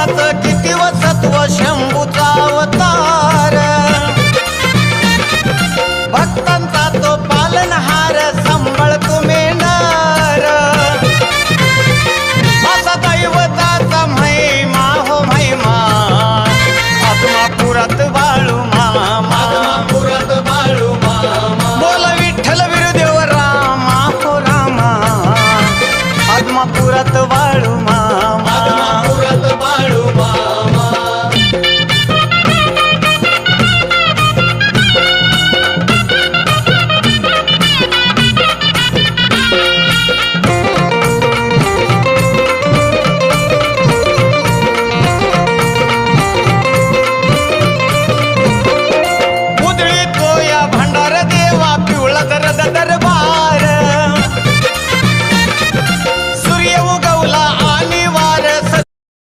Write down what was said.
नामाचं किती वसत्व शंभू